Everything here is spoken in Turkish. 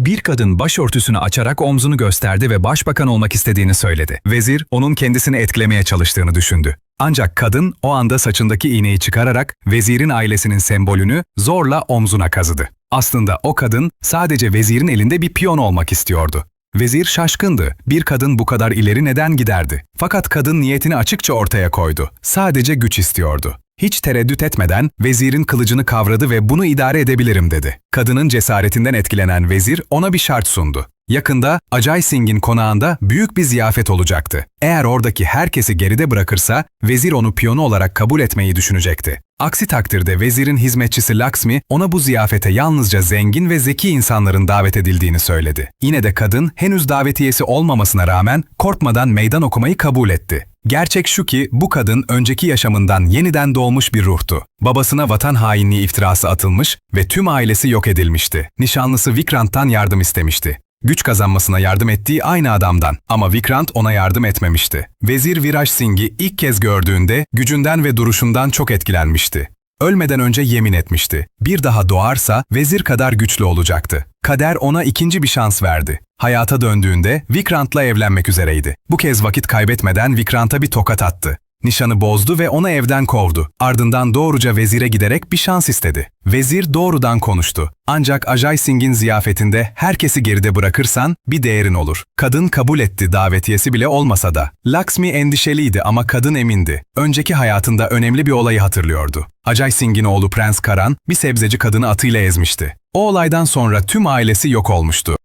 Bir kadın başörtüsünü açarak omzunu gösterdi ve başbakan olmak istediğini söyledi. Vezir onun kendisini etkilemeye çalıştığını düşündü. Ancak kadın o anda saçındaki iğneyi çıkararak vezirin ailesinin sembolünü zorla omzuna kazıdı. Aslında o kadın sadece vezirin elinde bir piyon olmak istiyordu. Vezir şaşkındı. Bir kadın bu kadar ileri neden giderdi? Fakat kadın niyetini açıkça ortaya koydu. Sadece güç istiyordu. Hiç tereddüt etmeden vezirin kılıcını kavradı ve bunu idare edebilirim dedi. Kadının cesaretinden etkilenen vezir ona bir şart sundu. Yakında Acay Singh'in konağında büyük bir ziyafet olacaktı. Eğer oradaki herkesi geride bırakırsa vezir onu piyonu olarak kabul etmeyi düşünecekti. Aksi takdirde vezirin hizmetçisi Laksmi ona bu ziyafete yalnızca zengin ve zeki insanların davet edildiğini söyledi. Yine de kadın henüz davetiyesi olmamasına rağmen korkmadan meydan okumayı kabul etti. Gerçek şu ki bu kadın önceki yaşamından yeniden doğmuş bir ruhtu. Babasına vatan hainliği iftirası atılmış ve tüm ailesi yok edilmişti. Nişanlısı Vikrant'tan yardım istemişti. Güç kazanmasına yardım ettiği aynı adamdan ama Vikrant ona yardım etmemişti. Vezir Viraj Singh'i ilk kez gördüğünde gücünden ve duruşundan çok etkilenmişti. Ölmeden önce yemin etmişti. Bir daha doğarsa vezir kadar güçlü olacaktı. Kader ona ikinci bir şans verdi. Hayata döndüğünde Vikrant'la evlenmek üzereydi. Bu kez vakit kaybetmeden Vikrant'a bir tokat attı. Nişanı bozdu ve onu evden kovdu. Ardından doğruca vezire giderek bir şans istedi. Vezir doğrudan konuştu. Ancak Ajay Singh'in ziyafetinde herkesi geride bırakırsan bir değerin olur. Kadın kabul etti davetiyesi bile olmasa da. Laksmi endişeliydi ama kadın emindi. Önceki hayatında önemli bir olayı hatırlıyordu. Ajay Singh'in oğlu Prens Karan bir sebzeci kadını atıyla ezmişti. O olaydan sonra tüm ailesi yok olmuştu.